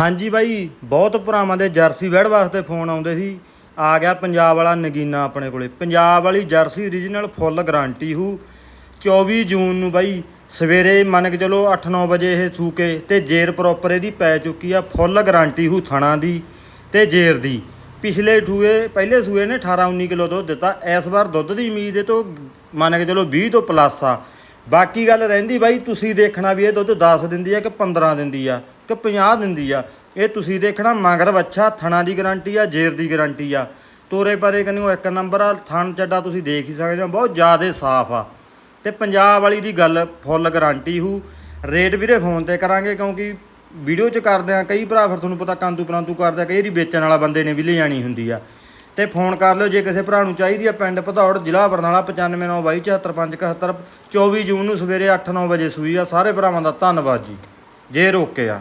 ਹਾਂਜੀ ਬਾਈ, ਬਹੁਤ ਭਰਾਵਾਂ ਦੇ ਜਰਸੀ ਵੈੜ ਵਾਸਤੇ ਫੋਨ ਆਉਂਦੇ ਸੀ। ਆ ਗਿਆ ਪੰਜਾਬ ਵਾਲਾ ਨਗੀਨਾ ਆਪਣੇ ਕੋਲੇ। ਪੰਜਾਬ ਵਾਲੀ ਜਰਸੀ origignal ਫੁੱਲ ਗਾਰੰਟੀ ਹੂ। 24 ਜੂਨ ਨੂੰ ਬਾਈ, ਸਵੇਰੇ ਮੰਨ ਕੇ ਚਲੋ 8-9 ਵਜੇ ਇਹ ਸੂਕੇ ਤੇ ਜੇਰ ਪ੍ਰੋਪਰ ਇਹਦੀ ਪੈ ਚੁੱਕੀ ਆ ਫੁੱਲ ਗਾਰੰਟੀ ਹੂ ਥਣਾ ਦੀ ਤੇ ਜੇਰ ਦੀ। ਪਿਛਲੇ ਠੂਏ, ਪਹਿਲੇ ਸੂਏ ਨੇ 18-19 ਕਿਲੋ ਦੁੱਧ ਦਿੱਤਾ। ਇਸ ਵਾਰ ਦੁੱਧ ਦੀ ਉਮੀਦ ਇਹ ਤੋਂ ਮੰਨ ਕੇ ਚਲੋ 20 ਤੋਂ ਪਲੱਸ ਆ। ਬਾਕੀ ਗੱਲ ਰਹਿੰਦੀ ਬਾਈ, ਤੁਸੀਂ ਦੇਖਣਾ ਵੀ ਇਹ ਦੁੱਧ 10 ਦਿੰਦੀ ਆ ਕਿ 15 ਦਿੰਦੀ ਆ ਕਿ 50 ਦਿੰਦੀ ਆ। ਇਹ ਤੁਸੀਂ ਦੇਖਣਾ ਮਗਰ ਵੱਛਾ, ਥਣਾ ਦੀ ਗਾਰੰਟੀ ਆ, ਜੇਰ ਦੀ ਗਾਰੰਟੀ ਆ। ਤੋਰੇ ਪਰੇ ਕੰਨਿਓ ਇੱਕ ਨੰਬਰ ਆ, ਥਣ ਚੱਡਾ ਤੁਸੀਂ ਦੇਖ ਹੀ ਸਕਦੇ ਹੋ, ਬਹੁਤ ਜ਼ਿਆਦਾ ਸਾਫ਼ ਆ। ਤੇ ਪੰਜਾਬ ਵਾਲੀ ਦੀ ਗੱਲ ਫੁੱਲ ਗਾਰੰਟੀ ਹੂ। ਰੇਟ ਵੀਰੇ ਫੋਨ ਤੇ ਕਰਾਂਗੇ ਕਿਉਂਕਿ ਵੀਡੀਓ ਚ ਕਰਦੇ ਆ, ਕਈ ਭਰਾ ਫਿਰ ਤੁਹਾਨੂੰ ਪਤਾ ਕਾਂਤੂ ਪਰਾਂਤੂ ਕਰਦੇ ਆ, ਕਈ ਵਾਰੀ ਵੇਚਣ ਵਾਲਾ ਬੰਦੇ ਨੇ ਵੀ ਲੈ ਜਾਣੀ ਹੁੰਦੀ ਆ। ਤੇ ਫੋਨ ਕਰ ਲਿਓ ਜੇ ਕਿਸੇ ਭਰਾ ਨੂੰ ਚਾਹੀਦੀ ਆ ਪਿੰਡ ਭਦੌੜ, ਜ਼ਿਲ੍ਹਾ ਬਰਨਾਲਾ 9592745571 24 ਜੂਨ ਨੂੰ ਸਵੇਰੇ 8-9 ਵਜੇ ਸੂਈ ਆ। ਸਾਰੇ ਭਰਾਵਾਂ ਦਾ ਧੰਨਵਾਦ ਜੀ। ਜੇ ਰੋਕੇ ਆ।